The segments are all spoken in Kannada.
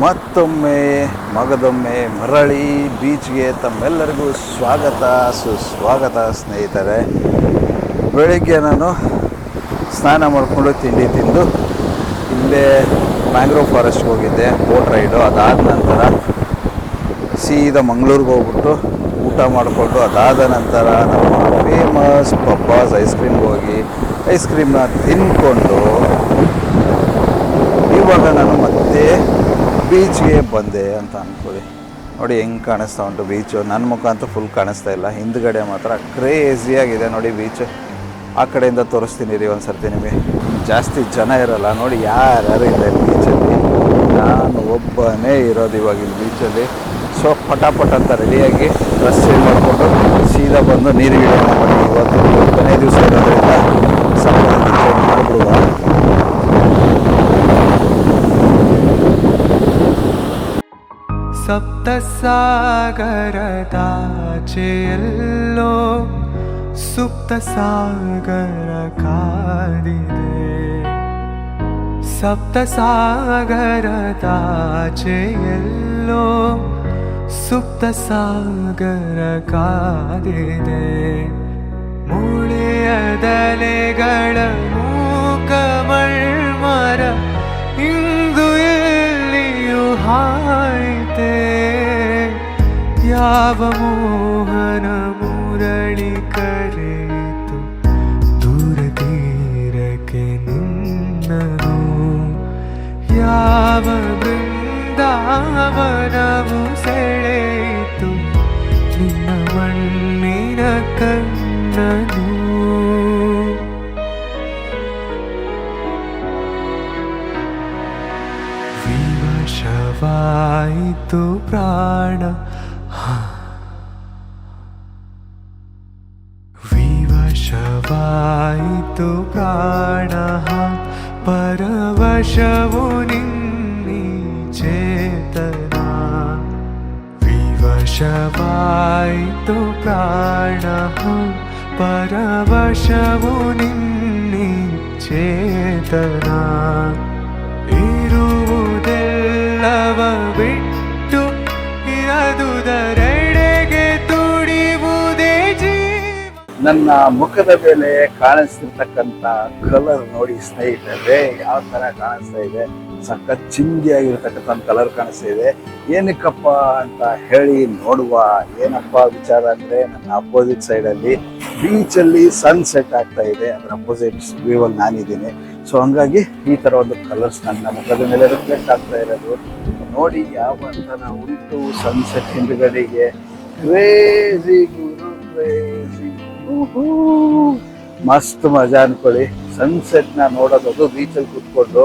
ಮತ್ತೊಮ್ಮೆ ಮಗದೊಮ್ಮೆ ಮರಳಿ ಬೀಚ್ಗೆ ತಮ್ಮೆಲ್ಲರಿಗೂ ಸ್ವಾಗತ, ಸುಸ್ವಾಗತ ಸ್ನೇಹಿತರೆ. ಬೆಳಿಗ್ಗೆ ನಾನು ಸ್ನಾನ ಮಾಡಿಕೊಂಡು ತಿಂಡಿ ತಿಂದು, ಇಲ್ಲೇ ಮ್ಯಾಂಗ್ರೋವ್ ಫಾರೆಸ್ಟ್ಗೆ ಹೋಗಿದ್ದೆ, ಬೋಟ್ ರೈಡು. ಅದಾದ ನಂತರ ಸೀದಾ ಮಂಗಳೂರಿಗೆ ಹೋಗ್ಬಿಟ್ಟು ಊಟ ಮಾಡಿಕೊಂಡು ಅದಾದ ನಂತರ ನಮ್ಮ ಫೇಮಸ್ ಪಬ್ಬಾಸ್ ಐಸ್ ಕ್ರೀಮ್ಗೆ ಹೋಗಿ ಐಸ್ ಕ್ರೀಮ್ನ ತಿನ್ಕೊಂಡು ಇವಾಗ ನಾನು ಮತ್ತೆ ಬೀಚ್ಗೆ ಬಂದೆ ಅಂತ ಅಂದ್ಕೊಳ್ಳಿ ನೋಡಿ ಹೆಂಗೆ ಕಾಣಿಸ್ತಾ ಉಂಟು ಬೀಚು ನನ್ನ ಮುಖ ಅಂತೂ ಫುಲ್ ಕಾಣಿಸ್ತಾ ಇಲ್ಲ. ಹಿಂದ್ಗಡೆ ಮಾತ್ರ ಕ್ರೇಜಿಯಾಗಿದೆ ನೋಡಿ ಬೀಚು ಆ ಕಡೆಯಿಂದ ತೋರಿಸ್ತೀನಿ ರೀ ಒಂದು ಸರ್ತಿ ನಿಮಗೆ. ಜಾಸ್ತಿ ಜನ ಇರಲ್ಲ. ನೋಡಿ ಯಾರ್ಯಾರು ಇಲ್ಲ ಬೀಚಲ್ಲಿ ನಾನು ಒಬ್ಬನೇ ಇರೋದು ಇವಾಗ ಇಲ್ಲಿ ಬೀಚಲ್ಲಿ ಸೊ ಪಟಾಪಟ್ ಅಂತ ರೆಡಿಯಾಗಿ ಡ್ರೆಸ್ ಚೇಂಜ್ ಮಾಡಿಕೊಂಡು ಸೀದಾ ಬಂದು ನೀರಿಗೆ ಮಾಡಿ ಇವತ್ತು ಕೊನೆ ದಿವಸ ಇರೋದ್ರಿಂದ ಸ್ವಲ್ಪ ಚೇಂಜ್ ಮಾಡಿಬಿಡುವ. ಸಪ್ತ ಸಾಗರದಾಚೆಯಲ್ಲೋ ಸುಪ್ತ ಸಾಗರ ಕಾದಿದೆ. ಸಪ್ತ ಸಾಗರದಾಚೆಯಲ್ಲೋ ಸುಪ್ತ ಸಾಗರ ಕಾದಿದೆ. ಮೂಳೆಯದಲೆಗಳ ಮೂಕಮಳ್ಮರ ಇಂದು ಎಲ್ಲಿಯೂ ಹಾಯಿತೆ. ಯಾವ ಮೋಹನ ಮುರಳಿ ಕರೆಯಿತು, ದೂರ ತೀರಕ್ಕೆ ನಿನ್ನನು. ಯಾವ ಬೃಂದಾವನವು प्राण विवशवायतु प्राणः परवशवो नि चेतवा विवशवायतु प्राणः परवशवो नि चेतवा ಇರುವುದೆಲ್ಲವ ಬಿಟ್ಟು ಇರದುದರೆಡೆಗೆ ಜೀವ. ನನ್ನ ಮುಖದ ಮೇಲೆ ಕಾಣಿಸ್ತಿರ್ತಕ್ಕಂಥ ಕಲರ್ ನೋಡಿ ಸ್ನೇಹಿತರೆ, ಯಾವ ತರ ಕಾಣಿಸ್ತಾ ಇದೆ? ಸಖತ್ ಚಿಂದಿಯಾಗಿರ್ತಕ್ಕಂಥ ಕಲರ್ ಕಾಣಿಸ್ತಾ ಇದೆ. ಏನಕ್ಕಪ್ಪ ಅಂತ ಹೇಳಿ ನೋಡುವ ಏನಪ್ಪ ವಿಚಾರ ಅಂದ್ರೆ, ನನ್ನ ಅಪೋಸಿಟ್ ಸೈಡ್ ಅಲ್ಲಿ ಬೀಚ್ ಅಲ್ಲಿ ಸನ್ಸೆಟ್ ಆಗ್ತಾ ಇದೆ. ಅದರ ಅಪೋಸಿಟ್ ವ್ಯೂ ಅಲ್ಲಿ ನಾನಿದ್ದೀನಿ. ಸೊ ಹಂಗಾಗಿ ಈ ತರ ಒಂದು ಕಲರ್ಸ್ ನನ್ನ ಮುಖದ ಮೇಲೆ ರಿಫ್ಲೆಕ್ಟ್ ಆಗ್ತಾ ಇರೋದು. ನೋಡಿ ಯಾವ ಥರ ಉಂಟು ಸನ್ಸೆಟ್ ಹಿಂದುಗಡೆಗೆ. ಕ್ರೇಜಿ ಗುರು ಕ್ರೇಜಿ ಮಸ್ತ್ ಮಜಾ ಅನ್ಕೊಳ್ಳಿ. ಸನ್ಸೆಟ್ನ ನ ನೋಡೋದು ಬೀಚಲ್ಲಿ ಕೂತ್ಕೊಂಡು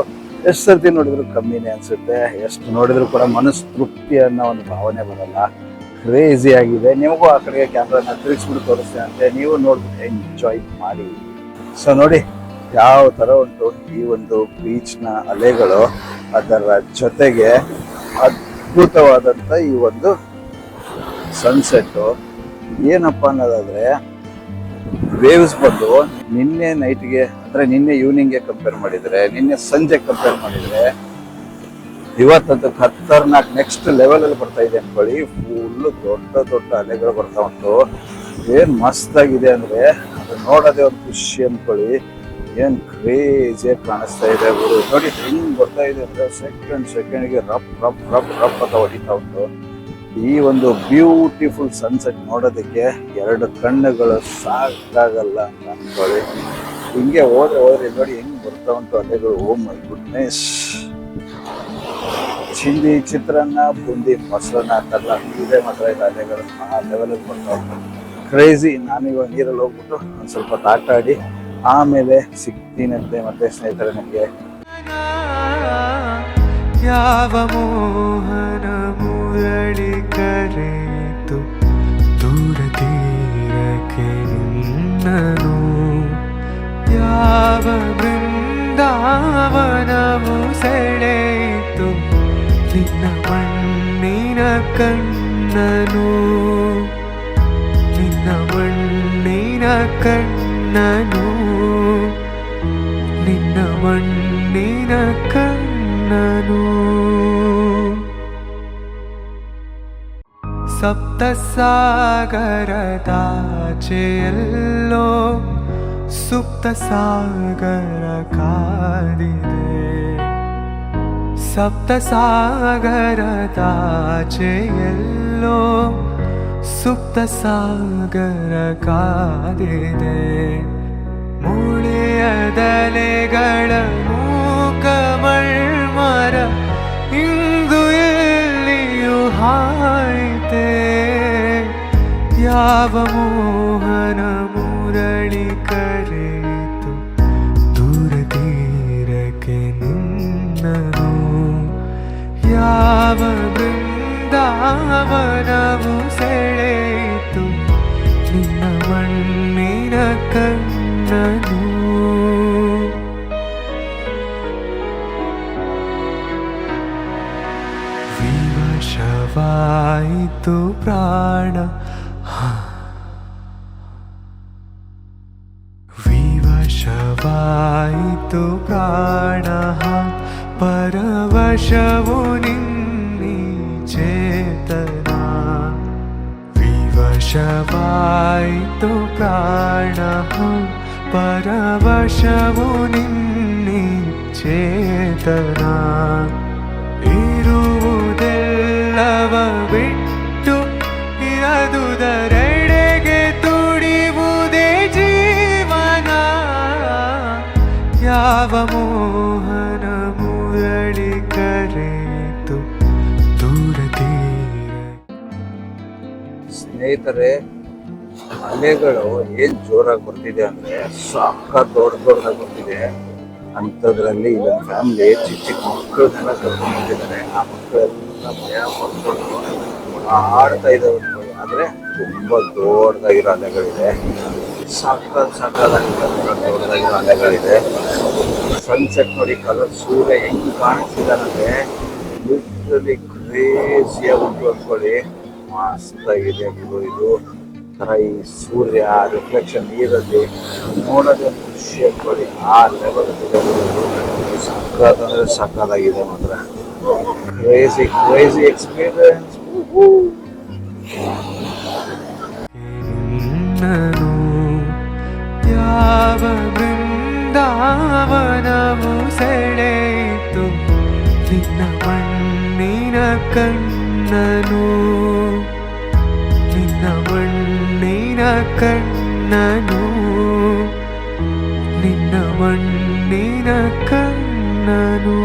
ಎಷ್ಟು ಸರ್ತಿ ನೋಡಿದ್ರು ಕಮ್ಮಿನೇ ಅನ್ಸುತ್ತೆ. ಎಷ್ಟು ನೋಡಿದ್ರು ಕೂಡ ಮನಸ್ಸು ತೃಪ್ತಿ ಅನ್ನೋ ಒಂದು ಭಾವನೆ ಬರಲ್ಲ. ಕ್ರೇಜಿ ಆಗಿದೆ. ನಿಮಗೂ ಆ ಕಡೆಗೆ ಕ್ಯಾಮ್ರಾನ ತಿರುಗಿಸ್ಬಿಟ್ಟು ತೋರಿಸ್ತೇನೆ ಅಂತೆ. ನೀವು ನೋಡ್ಬಿಟ್ಟು ಎಂಜಾಯ್ ಮಾಡಿ. ಸೊ ನೋಡಿ. ಯಾವ ಥರ ಉಂಟು ಈ ಒಂದು ಬೀಚ್ನ ಅಲೆಗಳು, ಅದರ ಜೊತೆಗೆ ಅದ್ಭುತವಾದಂತ ಈ ಒಂದು ಸನ್ಸೆಟ್ ಏನಪ್ಪ ಅನ್ನೋದಾದ್ರೆ ವೇವ್ಸ್ ಬಂದು ನಿನ್ನೆ ನೈಟ್ಗೆ ಅಂದ್ರೆ ನಿನ್ನೆ ಈವ್ನಿಂಗ್ಗೆ ಕಂಪೇರ್ ಮಾಡಿದ್ರೆ, ನಿನ್ನೆ ಸಂಜೆ ಕಂಪೇರ್ ಮಾಡಿದ್ರೆ, ಇವತ್ತಂತ ಖತರ್ನಾಕ್ ನೆಕ್ಸ್ಟ್ ಲೆವೆಲಲ್ಲಿ ಬರ್ತಾ ಇದೆ ಅನ್ಕೊಳ್ಳಿ. ಫುಲ್ ದೊಡ್ಡ ದೊಡ್ಡ ಅಲೆಗಳು ಬರ್ತಾ ಉಂಟು. ಏನ್ ಮಸ್ತಾಗಿದೆ ಅಂದರೆ, ಅದು ನೋಡೋದೇ ಒಂದು ಖುಷಿ ಅನ್ಕೊಳ್ಳಿ. ಏನ್ ಕ್ರೇಜಿ ಕಾಣಿಸ್ತಾ ಇದೆ ಅವರು ನೋಡಿ, ಹೆಂಗ್ ಬರ್ತಾ ಇದೆ ಅಂದ್ರೆ ಸೆಕೆಂಡ್ ಸೆಕೆಂಡ್ಗೆ ರಪ್ ರಪ್ ರಪ್ ರಪ್ ಅಂತ ಹೊಡಿತಾ ಉಂಟು. ಈ ಒಂದು ಬ್ಯೂಟಿಫುಲ್ ಸನ್ಸೆಟ್ ನೋಡೋದಕ್ಕೆ ಎರಡು ಕಣ್ಣುಗಳು ಸಾಕಾಗಲ್ಲ ಅಂತ ಅನ್ಕೊಳ್ಳಿ. ಹಿಂಗೆ ಹೋದ್ರೆ ಹೋದ್ರೆ ನೋಡಿ ಹೆಂಗ್ ಬರ್ತಾ ಉಂಟು ಅಲೆಗಳು. ಓಮ್ ಮೈ ಗುಡ್ನೆಸ್ ಚಿಂದಿ ಚಿತ್ರಾನ್ನ, ಬುಂದಿ ಮೊಸರನ್ನ ಅಂತೆಲ್ಲ ಇದೇ ಮಾತ್ರ ಇದೆ ಅಲೆಗಳು. ಆ ಲೆವೆಲಲ್ಲಿ ಬರ್ತಾ ಉಂಟು. ಕ್ರೇಜಿ ನಾನೀಗ ನೀರಲ್ಲಿ ಹೋಗ್ಬಿಟ್ಟು ಒಂದು ಸ್ವಲ್ಪ ಆಟ ಆಡಿ ಆಮೇಲೆ ಸಿಗ್ತೀನಂತೆ ಮತ್ತೆ ಸ್ನೇಹಿತರೆ ನಮಗೆ. ಯಾವ ಮೋಹನ ಮುರಳಿ ಕರೆಯಿತು ದೂರ ತೀರಕ್ಕೆ ನಿನ್ನನು? ಯಾವ ಬೃಂದಾವನವು ಸೆಳೆಯಿತು ನಿನ್ನ ಮಣ್ಣಿನ ಕಣ್ಣನು? ನಿನ್ನ ಮಣ್ಣಿನ ಕಣ್ಣನು? ಕಣ್ಣನು. ಸಪ್ತ ಸಾಗರದಾಚೆಯಲ್ಲೋ ಸುಪ್ತ ಸಾಗರ ಕಾದಿದೆ. ಸಪ್ತ ಸಾಗರದಾಚೆಯಲ್ಲೋ ಸುಪ್ತ ಸಾಗರ ಕಾದಿದೆ. ಮೂಳೆಯದಲೆಗಳ ಮೂಕಮಳ್ಮರ ಇಂದು ಎಲ್ಲಿಯೂ ಹಾಯ್ತೆ ಯಾವ ಮೋಹನ ಮುರಳಿ ಕರೆಯಿತು ದೂರ ತೀರಕ್ಕೆ ನಿನ್ನನು ಯಾವ ಬೃಂದಾವನವು शवायितु प्राणः परवशवो नि चेतना। विवशवायितु प्राणः परवशवो नि चेतरारुदिल्लव विट्टु इदुदर ಯಾವ ಮೋಹನ ಮುರಳಿ ಕರೆಯಿತು ಸ್ನೇಹಿತರೆ ಅಲೆಗಳು ಏನ್ ಜೋರಾಗಿ ಬರ್ತಿದೆ ಅಂದ್ರೆ ಸಾಕ ದೊಡ್ಡ ದೊಡ್ಡದಾಗಿ ಬರ್ತಿದೆ. ಅಂಥದ್ರಲ್ಲಿ ಇಲ್ಲೊಂದು ಫ್ಯಾಮಿಲಿ ಚಿಕ್ಕ ಚಿಕ್ಕ ಮಕ್ಕಳನ್ನೆಲ್ಲ ಕರ್ಕೊಂಡು ಬಂದಿದ್ದಾರೆ. ಆ ಮಕ್ಕಳೆಲ್ಲ ಭಯ ಪಡ್ಕೊಂಡು ಆಡ್ತಾ ಇದ್ದಾವೆ. ಆದ್ರೆ ತುಂಬಾ ದೊಡ್ಡದಾಗಿರೋ ಅಲೆಗಳಿದೆ. ಸಾಕಾದಾಗಿರೋ ದೊಡ್ಡದಾಗಿರೋ ಅಲೆಗಳಿದೆ ಸನ್ಸೆಟ್ ನೋಡಿ ಕಲರ್ ಸೂರ್ಯ ಹೆಂಗ್ ಕಾಣಿಸ್ತಿದ್ದಾನಂದ್ರೆ ಲಿಟ್ರಲಿ ಕ್ರೇಜಿಯಾಗಿ ಉಂಟು ಅನ್ಕೊಳ್ಳಿ ಮಸ್ತಾಗಿದೆ ಇದು ಇದು ತರ ಈ ಸೂರ್ಯ ರಿಫ್ಲೆಕ್ಷನ್ ನೀರಲ್ಲಿ ನೋಡೋದೇ ಖುಷಿ ಅನ್ಕೊಳ್ಳಿ ಆ ಲೆವೆಲ್ ಸಕ್ಕತ್ ಅಂದ್ರೆ ಸಕ್ಕತ್ತಾಗಿದೆ ಮಾತ್ರ. ಕ್ರೇಜಿ ಕ್ರೇಜಿ ಎಕ್ಸ್ಪೀರಿಯನ್ಸ್ ನಿನ್ನನು ಯಾವ ಬೃಂದಾವನವು ಸೆಳೆಯಿತು ನಿನ್ನ ಮಣ್ಣಿನ ಕಣ್ಣನು ನಿನ್ನ ಮಣ್ಣಿನ ಕಣ್ಣನು ನಿನ್ನ ಮಣ್ಣಿನ ಕಣ್ಣನು